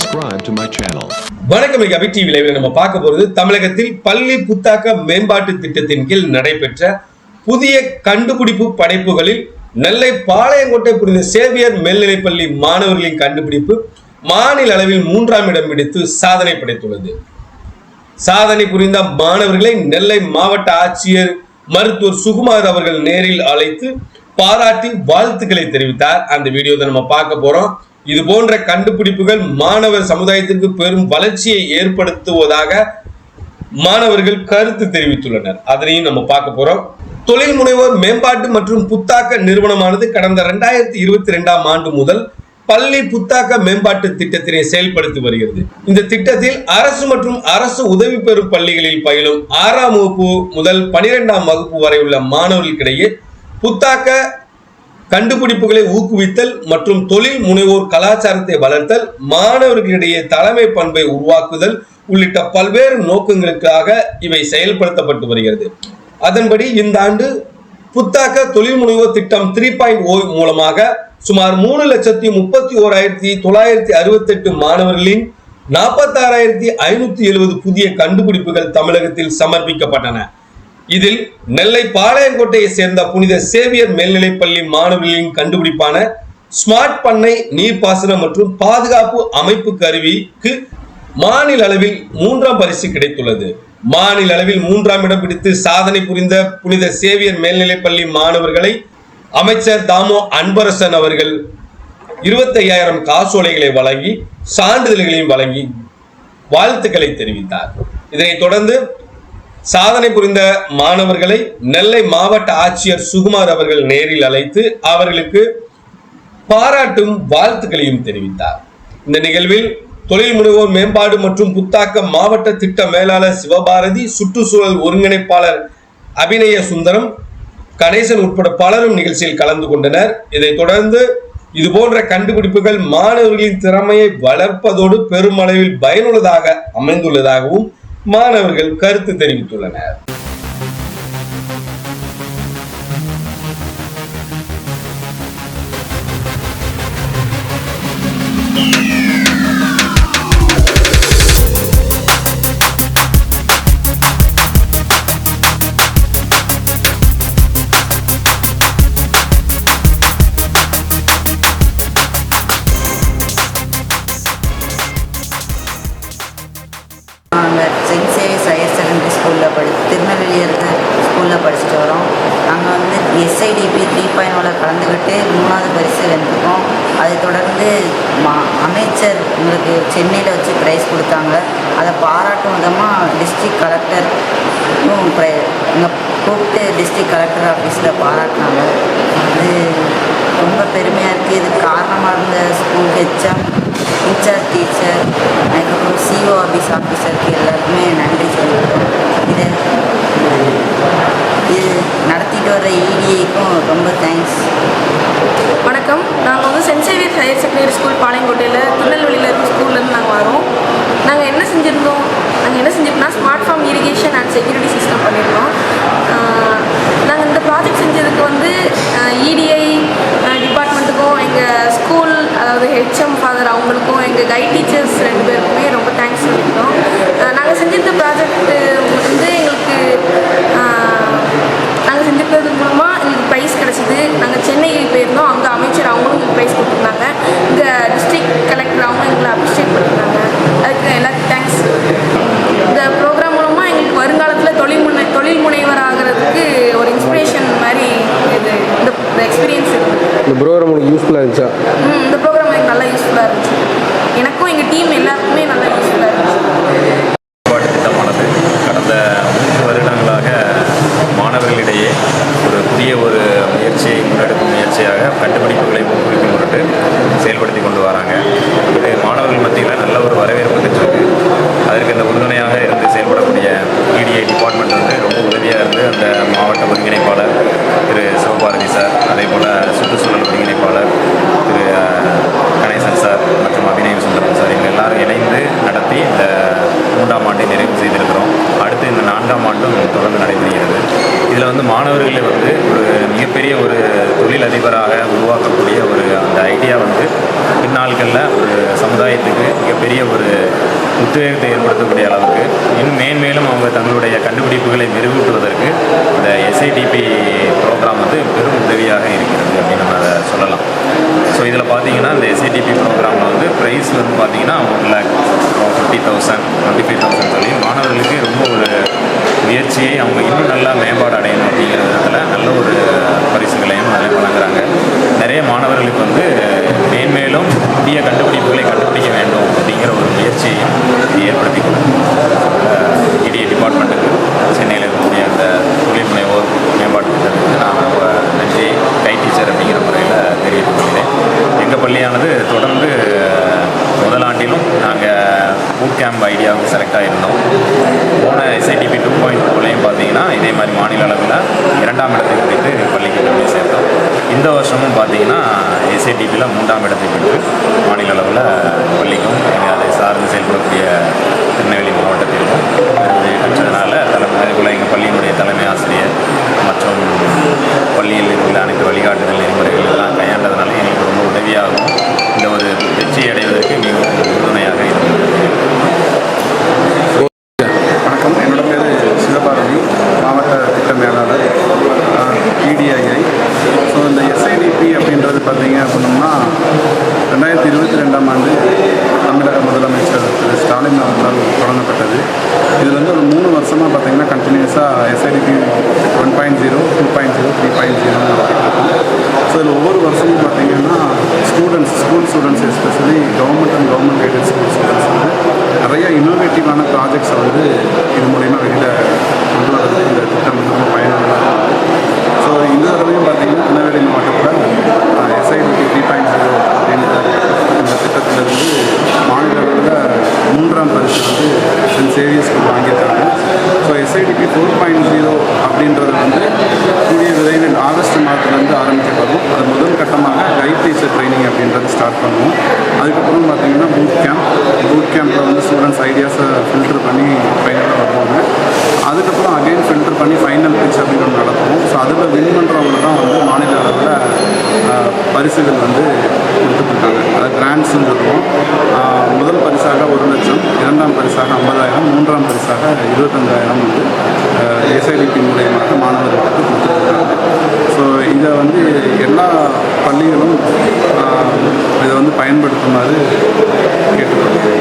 subscribe to my channel. வணக்கம் மிக அபி விளைவில் நம்ம பார்க்க போறது தமிழகத்தில் பள்ளி புத்தாக்க மேம்பாட்டு திட்டத்தின் கீழ் நடைபெற்ற புதிய கண்டுபிடிப்பு படைப்புகளில் நெல்லை பாளையங்கோட்டை புரிந்த சேவியர் மேல்நிலைப்பள்ளி மாணவர்களின் கண்டுபிடிப்பு மாநில அளவில் மூன்றாம் இடம் பிடித்து சாதனை படைத்துள்ளது. சாதனை புரிந்த மாணவர்களை நெல்லை மாவட்ட ஆட்சியர் மருத்துவர் சுகுமார் அவர்கள் நேரில் அழைத்து பாராட்டி வாழ்த்துக்களை தெரிவித்தார். அந்த வீடியோ தான் நம்ம பார்க்க போறோம். இது போன்ற கண்டுபிடிப்புகள் மாணவர் சமுதாயத்திற்கு பெரும் வளர்ச்சியை ஏற்படுத்துவதாக மாணவர்கள் கருத்து தெரிவித்துள்ளனர். அதனையும் நம்ம பார்க்க போறோம். தொழில் முனைவோர் மேம்பாட்டு மற்றும் புத்தாக்க நிறுவனமானது கடந்த இரண்டாயிரத்தி இருபத்தி ரெண்டாம் ஆண்டு முதல் பள்ளி புத்தாக்க மேம்பாட்டு திட்டத்தினை செயல்படுத்தி வருகிறது. இந்த திட்டத்தில் அரசு மற்றும் அரசு உதவி பெறும் பள்ளிகளில் பயிலும் ஆறாம் வகுப்பு முதல் பனிரெண்டாம் வகுப்பு வரை உள்ள மாணவர்களுக்கிடையே புத்தாக்க கண்டுபிடிப்புகளை ஊக்குவித்தல் மற்றும் தொழில் முனைவோர் கலாச்சாரத்தை வளர்த்தல் மாணவர்களிடையே தலைமை பண்பை உருவாக்குதல் உள்ளிட்ட பல்வேறு நோக்கங்களுக்காக இவை செயல்படுத்தப்பட்டு வருகிறது. அதன்படி இந்த ஆண்டு புத்தாக்க தொழில் முனைவோர் திட்டம் த்ரீ பாயிண்ட் ஓ மூலமாக சுமார் மூணு லட்சத்தி முப்பத்தி ஓராயிரத்தி தொள்ளாயிரத்தி அறுபத்தெட்டு மாணவர்களின் நாற்பத்தாறாயிரத்தி ஐநூத்தி எழுபது புதிய கண்டுபிடிப்புகள் தமிழகத்தில் சமர்ப்பிக்கப்பட்டன. இதில் நெல்லை பாளையங்கோட்டையை சேர்ந்த புனித சேவியர் மேல்நிலைப்பள்ளி மாணவர்களின் கண்டுபிடிப்பான ஸ்மார்ட் பண்ணை நீர்ப்பாசனம் மற்றும் பாதுகாப்பு அமைப்பு கருவிக்கு மாநில அளவில் மூன்றாம் பரிசு கிடைத்துள்ளது. மாநில அளவில் மூன்றாம் இடம் பிடித்து சாதனை புரிந்த புனித சேவியர் மேல்நிலைப்பள்ளி மாணவர்களை அமைச்சர் தாமோ அன்பரசன் அவர்கள் இருபத்தையாயிரம் காசோலைகளை வழங்கி சான்றிதழ்களையும் வழங்கி வாழ்த்துக்களை தெரிவித்தார். இதனைத் தொடர்ந்து சாதனை புரிந்த மாணவர்களை நெல்லை மாவட்ட ஆட்சியர் சுகுமார் அவர்கள் நேரில் அழைத்து அவர்களுக்கு பாராட்டும் வாழ்த்துக்களையும் தெரிவித்தார். இந்த நிகழ்வில் தொழில் முனைவோர் மேம்பாடு மற்றும் புத்தாக்க மாவட்ட திட்ட மேலாளர் சிவபாரதி சுற்றுச்சூழல் ஒருங்கிணைப்பாளர் அபிநய சுந்தரம் கணேசன் உட்பட பலரும் நிகழ்ச்சியில் கலந்து கொண்டனர். இதைத் தொடர்ந்து இது போன்ற கண்டுபிடிப்புகள் மாணவர்களின் திறமையை வளர்ப்பதோடு பெருமளவில் பயனுள்ளதாக அமைந்துள்ளதாகவும் மாணவர்கள் கருத்து தெரிவித்துள்ளனர். நாங்கள் வந்து எஸ்ஐடிபி த்ரீ பாயிண்ட் கலந்துக்கிட்டு மூணாவது பரிசு வென்றிருக்கோம். அதை தொடர்ந்து மா அமைச்சர் உங்களுக்கு சென்னையில் வச்சு ப்ரைஸ் கொடுத்தாங்க. அதை பாராட்டும் விதமாக டிஸ்ட்ரிக்ட் கலெக்டர் ப்ரை இங்கே கூப்பிட்டு டிஸ்ட்ரிக்ட் கலெக்டர் ஆஃபீஸில் பாராட்டினாங்க. இது ரொம்ப பெருமையாக இருக்குது இதுக்கு காரணமாக இருந்த ஸ்கூல் ஹெச்எம் இன்சார்ஜ் டீச்சர் அதுக்கப்புறம் சிஓ ஆஃபீஸ் ஆஃபீஸருக்கு எல்லாருக்குமே நன்றி சொல்லியிருக்கோம். இதை இது வர இடிஐக்கும் ரொம்ப தேங்க்ஸ் வணக்கம். நாங்கள் வந்து saint Xavier higher secondary school பாளையங்கோட்டையில் திருநெல்வேலியில் இருக்க ஸ்கூல்லேருந்து நாங்கள் வரோம். நாங்கள் என்ன செஞ்சுருந்தோம்? நாங்கள் என்ன செஞ்சிருக்கோம்னா smart farm irrigation and security system பண்ணியிருந்தோம் நாங்கள் இந்த ப்ராஜெக்ட் செஞ்சதுக்கு வந்து இடிஐ டிபார்ட்மெண்ட்டுக்கும் எங்கள் ஸ்கூல் அதாவது ஹெச்எம் ஃபாதர் அவங்களுக்கும் எங்கள் கைட் டீச்சர்ஸ் ரெண்டு பேருக்குமே ரொம்ப தேங்க்ஸ் சொல்லியிருக்கோம் நாங்கள் செஞ்சிருந்த ப்ராஜெக்ட் வந்து எங்களுக்கு நாங்கள் செஞ்சிருக்கிறது மூலமாக எங்களுக்கு ப்ரைஸ் கிடச்சிது நாங்கள் சென்னை போயிருந்தோம் அங்கே அமைச்சர் அவங்களும் ப்ரைஸ் கொடுத்துருந்தாங்க இங்கே டிஸ்ட்ரிக்ட் கலெக்டர் அவங்க எங்களை அப்ரிஷியேட் பண்ணியிருந்தாங்க அதுக்கு எல்லாத்துக்கும் தேங்க்ஸ் இந்த ப்ரோக்ராம் மூலமாக எங்களுக்கு வருங்காலத்தில் தொழில் முனை தொழில் முனைவர் ஆகிறதுக்கு ஒரு இன்ஸ்பிரேஷன் மாதிரி இது இந்த எக்ஸ்பீரியன்ஸ் இருக்குது இந்த ப்ரோக்ராம் உங்களுக்கு யூஸ்ஃபுல்லாக இருந்துச்சா ம், இந்த ப்ரோக்ராம் எனக்கு நல்லா யூஸ்ஃபுல்லாக இருந்துச்சு எனக்கும் எங்கள் டீம் எல்லாருக்குமே நல்லா யூஸ்ஃபுல்லாக இருந்துச்சு மேம்பாட்டு திட்டமானது கடந்த மூன்று வருடங்களாக மாணவர்களிடையே ஒரு புதிய ஒரு முயற்சியை முன்னெடுக்கும் முயற்சியாக கண்டுபிடிப்புகளை ஊக்குவிக்கும் பொருட்டு செயல்படுத்தி கொண்டு வராங்க இது மாணவர்கள் மத்தியில் நல்ல ஒரு வரவேற்பு பெற்றிருக்கு அதற்கு இந்த உறுதுணையாக இருந்து செயல்படக்கூடிய இடிஐ டிபார்ட்மெண்ட் வந்து ரொம்ப உதவியாக இருந்து அந்த மாவட்ட ஒருங்கிணைப்பாளர் திரு சிவபாரதி சார் அதே போல் சுற்றுச்சூழல் ஒருங்கிணைப்பாளர் திரு கணேசன் சார் மற்றும் அபிநய சுந்தரம் சார் இவங்க எல்லாரும் இணைந்து நடத்தி இந்த மூன்றாம் ஆண்டை நிறைவு செய்திருக்கிறோம். அடுத்து இந்த நான்காம் ஆண்டும் தொடர்ந்து நடைபெறுகிறது. இதில் வந்து மாணவர்களை வந்து ஒரு மிகப்பெரிய ஒரு தொழில் அதிபராக உருவாக்கக்கூடிய ஒரு அந்த ஐடியா வந்து பின்னாள்களில் ஒரு சமுதாயத்துக்கு மிகப்பெரிய ஒரு உத்வேகத்தை ஏற்படுத்தக்கூடிய அளவுக்கு இன்னும் மேன்மேலும் அவங்க தங்களுடைய கண்டுபிடிப்புகளை மெருகூட்டுவதற்கு இந்த எஸ்ஐடிபி ப்ரோக்ராம் வந்து பெரும் உதவியாக இருக்கிறது அப்படின்னு நம்ம அதை சொல்லலாம். ஸோ இதில் பார்த்தீங்கன்னா இந்த எஸ்ஐடிபி ப்ரோக்ராமில் வந்து ப்ரைஸ் வந்து பார்த்தீங்கன்னா one lakh fifty thousand twenty five thousand சொல்லி மாணவர்களுக்கு ரொம்ப ஒரு முயற்சியை அவங்க இன்னும் நல்லா மேம்பாடு அடையணும் அப்படிங்கிற விதத்தில் நல்ல ஒரு பரிசுகளையும் நிறைய வழங்குறாங்க. நிறைய மாணவர்களுக்கு வந்து மேன்மேலும் புதிய கண்டுபிடிப்புகளை கண்டுபிடிக்க வேண்டும் அப்படிங்கிற ஒரு முயற்சியையும் ஏற்படுத்தி கொடுக்கும் இடிய டிபார்ட்மெண்ட்டுக்கு சென்னையில் இருக்கக்கூடிய அந்த தொழில் முனைவோர் மேம்பாட்டு திட்டத்துக்கு நான் ரொம்ப நன்றி கை டீச்சர் அப்படிங்கிற முறையில் தெரிவித்துக் கொள்கிறேன் எங்கள் பள்ளியானது தொடர்ந்து முதல் ஆண்டிலும் நாங்கள் பூட் கேம்ப் ஐடியாவுக்கு செலக்ட் ஆகியிருந்தோம் போன எஸ்ஐடிபி டூ பாயிண்ட் டூலையும் பார்த்தீங்கன்னா இதே மாதிரி மாநில அளவில் இரண்டாம் இடத்தை பிடித்து பள்ளிக்கு கொண்டு போய் சேர்த்தோம். இந்த வருஷமும் பார்த்தீங்கன்னா எஸ்ஐடிபியில் மூன்றாம் இடத்தை பெற்று மாநில அளவில் பள்ளிக்கும் அதை சார்ந்து செயல்படக்கூடிய திருநெல்வேலி மாவட்டத்திற்கும். விருது பெற்றதுனால தலைமை மேலாளர் டிடிஐஐ ஸோ இந்த எஸ்ஐடிபி அப்படின்றது பார்த்தீங்க அப்படின்னா ரெண்டாயிரத்தி இருபத்தி ரெண்டாம் ஆண்டு தமிழக முதலமைச்சர் திரு ஸ்டாலின் அவர்களால் தொடங்கப்பட்டது. இது வந்து ஒரு மூணு வருஷமாக பார்த்தீங்கன்னா கண்டினியூஸாக SIDP one point zero two point zero three point zero so இதில் ஒவ்வொரு வருஷமும் பார்த்தீங்கன்னா students school students especially government and government aided school students வந்து நிறைய இன்னோவேட்டிவான ப்ராஜெக்ட்ஸை வந்து இது மூலிமா வெளியில் கொண்டு வரது இந்த திட்டம் வந்து ரொம்ப பயனுள்ளதாக ஸோ இந்த தடவையும் பார்த்தீங்கன்னா திருநெல்வேலி மாவட்டத்தில் எஸ்ஐடிபி த்ரீ பாயிண்ட் ஜீரோ அப்படின்ற இந்த திட்டத்திலிருந்து மாநில அளவில் மூன்றாம் பரிசு வந்து சென்ட் சேவியர் ஸ்கூல் வாங்கியிருக்காங்க so SIDP four point zero அப்படின்றது வந்து கூடிய விரைவில் ஆகஸ்ட் மாதத்துலேருந்து ஆரம்பிக்கப்படும். அது முதல் கட்டமாக கைட் ட்ரைனிங் அப்படின்றது ஸ்டார்ட் பண்ணுவோம். அதுக்கப்புறம் பார்த்தீங்கன்னா பூட் கேம்ப் பூட் கேம்பில் வந்து ஸ்டூடெண்ட்ஸ் ஐடியாஸை ஃபில்டர் பண்ணி ஃபைனல் வருவாங்க. அதுக்கப்புறம் அகைன் ஃபில்டர் பண்ணி ஃபைனல் பிச் அப்படின்னு ஒன்று நடத்துவோம். ஸோ அதில் வின் பண்ணுறவங்க தான் வந்து மாநில அளவில் பரிசுகள் வந்து கொடுத்துட்ருக்காங்க. அதை கிராண்ட்ஸுன்னு சொல்லுவோம். முதல் பரிசாக ஒரு லட்சம் இரண்டாம் பரிசாக ஐம்பதாயிரம் மூன்றாம் பரிசாக இருபத்தஞ்சாயிரம் வந்து எஸ்ஐடிபி மூலயமாக மாணவர்களுக்கு கொடுத்துருக்காங்க. ஸோ இதை வந்து எல்லா பள்ளிகளும் இதை வந்து பயன்படுத்துமாறு கேட்டுக்கொள்கிறேன்.